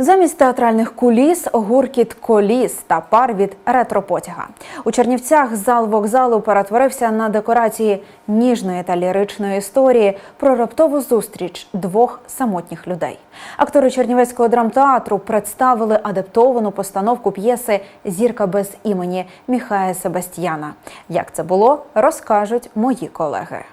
Замість театральних куліс гуркіт коліс та пар від ретропотяга. У Чернівцях зал вокзалу перетворився на декорації ніжної та ліричної історії про раптову зустріч двох самотніх людей. Актори Чернівецького драмтеатру представили адаптовану постановку п'єси Зірка без імені Міхая Себастьяна. Як це було, розкажуть мої колеги.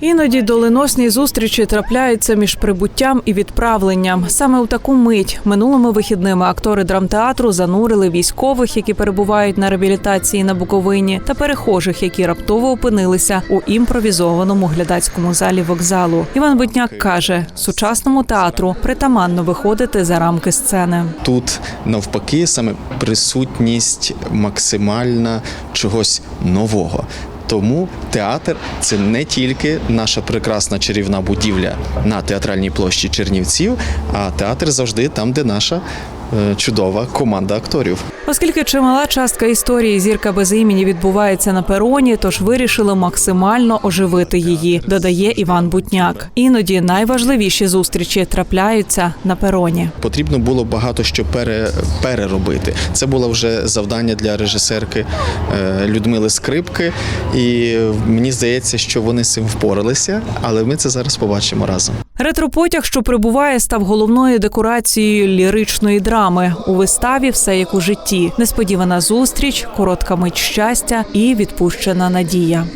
Іноді доленосні зустрічі трапляються між прибуттям і відправленням. Саме у таку мить минулими вихідними актори драмтеатру занурили військових, які перебувають на реабілітації на Буковині, та перехожих, які раптово опинилися у імпровізованому глядацькому залі вокзалу. Іван Бутняк каже, сучасному театру притаманно виходити за рамки сцени. Тут навпаки саме присутність максимальна чогось нового. Тому театр це не тільки наша прекрасна чарівна будівля на театральній площі Чернівців, а театр завжди там, де наша чудова команда акторів. Оскільки чимала частка історії зірка без імені відбувається на пероні, тож вирішили максимально оживити її, додає Іван Бутняк. Іноді найважливіші зустрічі трапляються на пероні. Потрібно було багато що пере, переробити. Це було вже завдання для режисерки е, Людмили Скрипки, і мені здається, що вони з цим впоралися, але ми це зараз побачимо разом. Ретропотяг, що прибуває, став головною декорацією ліричної драми. У виставі все як у житті. Несподівана зустріч, коротка мить щастя і відпущена надія.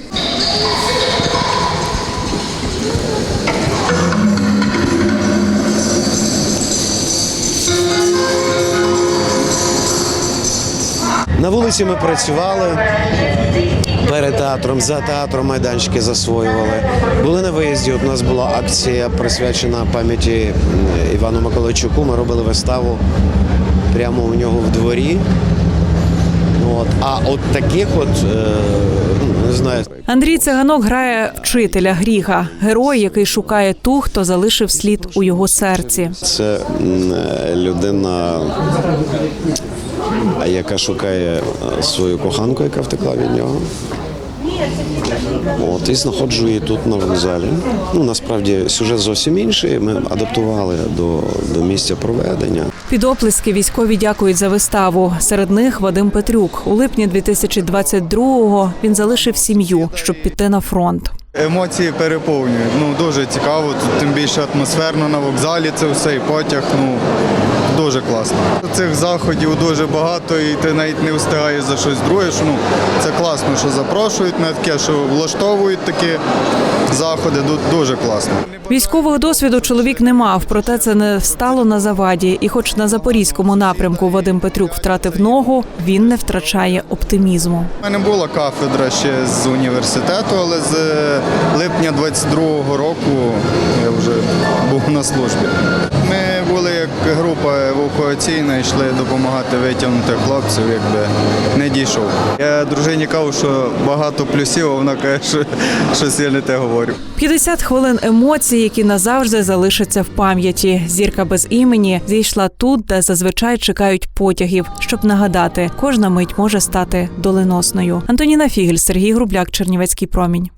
На вулиці ми працювали перед театром, за театром майданчики засвоювали. Були на виїзді. От у нас була акція присвячена пам'яті Івану Миколайчуку. Ми робили виставу прямо у нього в дворі. От. А от таких от, е, ну, не знаю, Андрій Циганок грає вчителя Гріга, герой, який шукає ту, хто залишив слід у його серці. це е, людина, яка шукає е, свою коханку, яка втекла від нього. От і знаходжу її тут на вокзалі. Ну насправді сюжет зовсім інший. Ми адаптували до, до місця проведення. Під оплески військові дякують за виставу. Серед них Вадим Петрюк. У липні 2022-го він залишив сім'ю, щоб піти на фронт. Емоції переповнюють. Ну дуже цікаво, тут тим більше атмосферно на вокзалі. Це все і потяг. Ну дуже класно. Цих заходів дуже багато, і ти навіть не встигаєш за щось друге. Ну це класно, що запрошують на таке, що влаштовують такі заходи. Ду- Дуже класно. Військового досвіду чоловік не мав, проте це не стало на заваді. І, хоч на запорізькому напрямку Вадим Петрюк втратив ногу, він не втрачає оптимізму. У мене була кафедра ще з університету, але з е, липня 22-го року я вже був на службі. Група евакуаційна, йшли допомагати витягнути хлопців, якби не дійшов. Я дружині кажу, що багато плюсів, а вона каже, що щось я не те говорю. 50 хвилин емоцій, які назавжди залишаться в пам'яті. Зірка без імені зійшла тут, де зазвичай чекають потягів, щоб нагадати, кожна мить може стати доленосною. Антоніна Фігель, Сергій Грубляк, Чернівецький промінь.